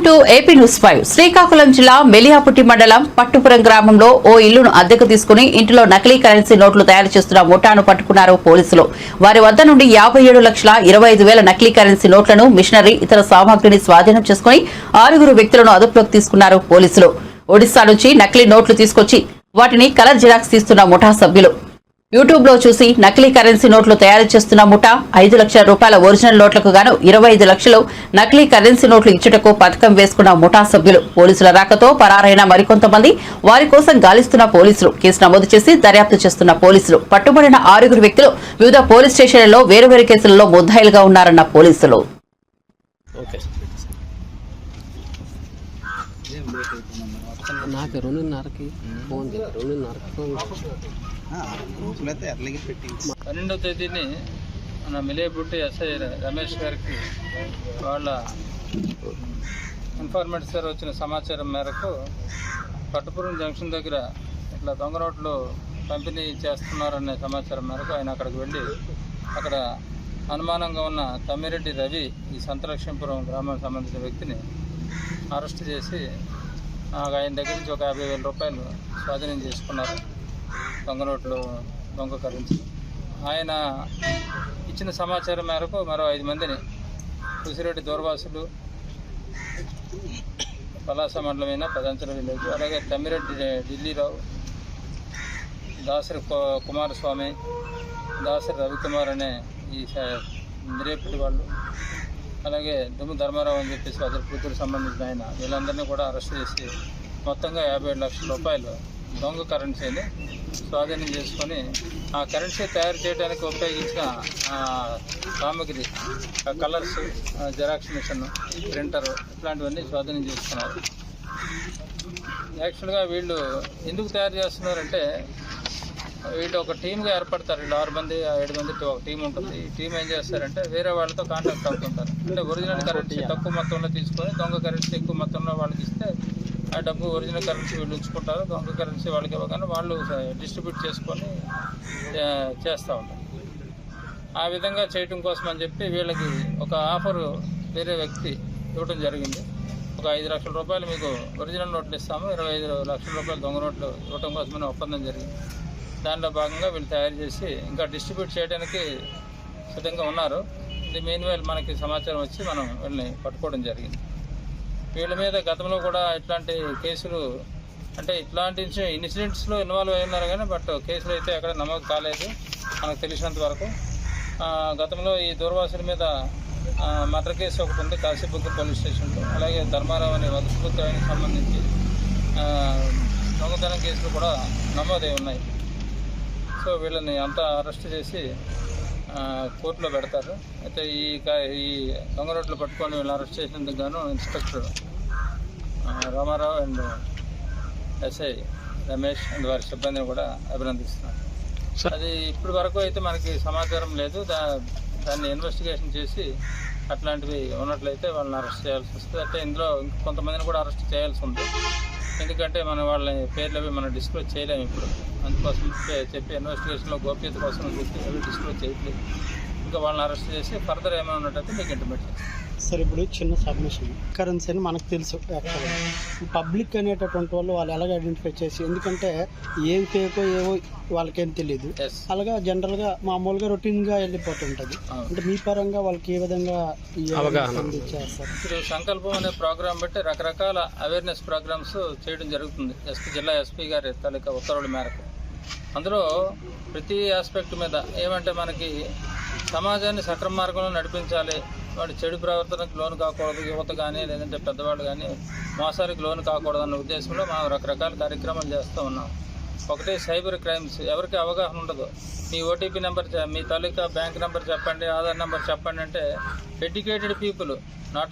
Welcome to AP news five. Srikakulam జిల్లా మెలియాపుట్టి మండలం పట్టుపురం గ్రామంలో ఓ ఇల్లును అద్దెకు తీసుకుని ఇంటిలో నకిలీ కరెన్సీ నోట్లు తయారు చేస్తున్న ముఠాను పట్టుకున్నారు పోలీసులు. వారి వద్ద నుండి యాభై ఏడు లక్షల ఇరవై ఐదు వేల నకిలీ కరెన్సీ నోట్లను మిషనరీ ఇతర సామాగ్రిని స్వాధీనం చేసుకుని ఆరుగురు వ్యక్తులను అదుపులోకి తీసుకున్నారు పోలీసులు. ఒడిశా నుంచి నకిలీ నోట్లు తీసుకొచ్చి వాటిని కలర్ జిరాక్స్ తీస్తున్న ముఠా సభ్యులు. యూట్యూబ్లో చూసి నకిలీ కరెన్సీ నోట్లు తయారు చేస్తున్న ముఠా ఐదు లక్షల రూపాయల ఒరిజినల్ నోట్లకు గాను ఇరవై ఐదు లక్షలు నకిలీ కరెన్సీ నోట్లు ఇచ్చుటకు పథకం వేసుకున్న ముఠా సభ్యులు పోలీసుల రాకతో పరారైన మరికొంతమంది వారి కోసం గాలిస్తున్న పోలీసులు కేసు నమోదు చేసి దర్యాప్తు చేస్తున్న పోలీసులు. పట్టుబడిన ఆరుగురు వ్యక్తులు వివిధ పోలీస్ స్టేషన్లలో వేరువేరు కేసులలో ముద్దాయిలుగా ఉన్నారన్న పోలీసులు. ఓకే. నాకు రెండున్నరకి ఫోన్ రెండున్నరకి ఫోన్. రోజులైతే పెట్టి పన్నెండవ తేదీని మన మిలేబుట్టి ఎస్ఐ రమేష్ గారికి వాళ్ళ ఇన్ఫార్మేట్స్ గారు వచ్చిన సమాచారం మేరకు పట్టుపురం జంక్షన్ దగ్గర ఇట్లా దొంగ నోట్లు పంపిణీ చేస్తున్నారనే సమాచారం మేరకు ఆయన అక్కడికి వెళ్ళి అక్కడ అనుమానంగా ఉన్న తమ్మిరెడ్డి రవి ఈ సంతలక్ష్మీపురం గ్రామానికి సంబంధించిన వ్యక్తిని అరెస్ట్ చేసి ఆయన దగ్గర నుంచి ఒక యాభై వేల రూపాయలు స్వాధీనం చేసుకున్నారు. దొంగ నోట్లు దొంగ ఆయన ఇచ్చిన సమాచారం మేరకు మరో ఐదు మందిని కుసిరెడ్డి దూరవాసులు పలాస మండలమైన పదంచల విలేజ్ అలాగే తమ్మిరెడ్డి ఢిల్లీరావు దాసరి కుమారస్వామి దాసరి రవికుమార్ అనే ఈ స- మిరేపల్లి వాళ్ళు అలాగే దుమ్ము ధర్మారావు అని చెప్పేసి అతని కూతురు సంబంధించిన ఆయన వీళ్ళందరినీ కూడా అరెస్ట్ చేసి మొత్తంగా యాభై ఏడు లక్షల రూపాయలు దొంగ కరెన్సీని స్వాధీనం చేసుకొని ఆ కరెన్సీ తయారు చేయడానికి ఉపయోగించిన సామాగ్రి సామగ్రి కలర్స్ జెరాక్స్ మిషన్ ప్రింటర్ ఇట్లాంటివన్నీ స్వాధీనం చేసుకున్నారు. యాక్చువల్గా వీళ్ళు ఎందుకు తయారు చేస్తున్నారంటే వీళ్ళు ఒక టీమ్గా ఏర్పడతారు. వీళ్ళు ఆరు మంది ఏడు మంది ఒక టీం ఉంటుంది. ఈ టీం ఏం చేస్తారంటే వేరే వాళ్ళతో కాంటాక్ట్ అవుతుంటారు. అంటే ఒరిజినల్ కరెన్సీ తక్కువ మొత్తంలో తీసుకొని దొంగ కరెన్సీ ఎక్కువ మొత్తంలో వాళ్ళకి ఇస్తే ఆ డబ్బు ఒరిజినల్ కరెన్సీ వీళ్ళు ఉంచుకుంటారు. దొంగ కరెన్సీ వాళ్ళకి ఇవ్వగానే వాళ్ళు డిస్ట్రిబ్యూట్ చేసుకొని చేస్తూ ఉంటారు. ఆ విధంగా చేయటం కోసం అని చెప్పి వీళ్ళకి ఒక ఆఫర్ వేరే వ్యక్తి ఇవ్వడం జరిగింది. ఒక ఐదు లక్షల రూపాయలు మీకు ఒరిజినల్ నోట్లు ఇస్తాము. ఇరవై ఐదు లక్షల రూపాయలు దొంగ నోట్లు ఇవ్వటం కోసమని ఒప్పందం జరిగింది. దానిలో భాగంగా వీళ్ళు తయారు చేసి ఇంకా డిస్ట్రిబ్యూట్ చేయడానికి సిద్ధంగా ఉన్నారు. ఇది మెయిన్ వైల్ మనకి సమాచారం వచ్చి మనం వీళ్ళని పట్టుకోవడం జరిగింది. వీళ్ళ మీద గతంలో కూడా ఇట్లాంటి కేసులు అంటే ఇట్లాంటి ఇన్సిడెంట్స్లో ఇన్వాల్వ్ అయినారు ఉన్నారు కానీ బట్ కేసులు అయితే ఎక్కడ నమోదు కాలేదు మనకు తెలిసినంత వరకు. గతంలో ఈ దూర్వాసుల మీద మర్డర్ కేసు ఒకటి ఉంది కాశీబుగ్గ పోలీస్ స్టేషన్లో. అలాగే ధర్మారావు అనే వదసబుద్ధ సంబంధించి దొంగతనం కేసులు కూడా నమోదై ఉన్నాయి. సో వీళ్ళని అంతా అరెస్ట్ చేసి కోర్టులో పెడతారు. అయితే ఈ ఈ దొంగ రోడ్లు పట్టుకొని వీళ్ళని అరెస్ట్ చేసినందుకు గాను inspector Ramarao and SI Ramesh and వారి సిబ్బందిని కూడా అభినందిస్తున్నారు. అది ఇప్పటి వరకు అయితే మనకి సమాచారం లేదు. దా దాన్ని ఇన్వెస్టిగేషన్ చేసి అట్లాంటివి ఉన్నట్లయితే వాళ్ళని అరెస్ట్ చేయాల్సి వస్తుంది. అంటే ఇందులో కొంతమందిని కూడా అరెస్ట్ చేయాల్సి ఉంది. ఎందుకంటే మన వాళ్ళ పేర్లు అవి మనం డిస్క్లోజ్ చేయలేము ఇప్పుడు. అందుకోసం చెప్పి- ఇన్వెస్టిగేషన్లో గోప్యత కోసం చెప్పి అవి డిస్క్లోజ్ చేయట్లేదు. ఇంకా వాళ్ళని అరెస్ట్ చేసి ఫర్దర్ ఏమైనా ఉన్నట్టయితే మీకు ఇంటిమేట్ చేస్తాం. సార్ ఇప్పుడు చిన్న సబ్మిషన్ కరెన్సీ అని మనకు తెలుసు యాక్చువల్గా పబ్లిక్ అనేటటువంటి వాళ్ళు వాళ్ళు ఎలాగ ఐడెంటిఫై చేసి ఎందుకంటే ఏం ఫేకో ఏవో వాళ్ళకేం తెలియదు అలాగా జనరల్గా మామూలుగా రొటీన్గా వెళ్ళిపోతుంటుంది. అంటే మీ పరంగా వాళ్ళకి ఏ విధంగా ఇప్పుడు సంకల్పం అనే ప్రోగ్రామ్ బట్టి రకరకాల అవేర్నెస్ ప్రోగ్రామ్స్ చేయడం జరుగుతుంది. ఎస్పీ జిల్లా ఎస్పీ గారి తాలూకా ఉత్తర్వుల మేరకు. అందులో ప్రతి ఆస్పెక్ట్ మీద ఏమంటే మనకి సమాజాన్ని సక్రమ మార్గంలో నడిపించాలి వాడు చెడు ప్రవర్తనకు లోను కాకూడదు యువత కానీ లేదంటే పెద్దవాళ్ళు కానీ మోసాలకు లోను కాకూడదు అన్న ఉద్దేశంలో మనం రకరకాల కార్యక్రమాలు చేస్తూ ఉన్నాం. ఒకటి సైబర్ క్రైమ్స్ ఎవరికి అవగాహన ఉండదు. మీ ఓటీపీ నెంబర్ మీ తాలూకా బ్యాంక్ నెంబర్ చెప్పండి ఆధార్ నెంబర్ చెప్పండి అంటే ఎడ్యుకేటెడ్ పీపుల్ నాట్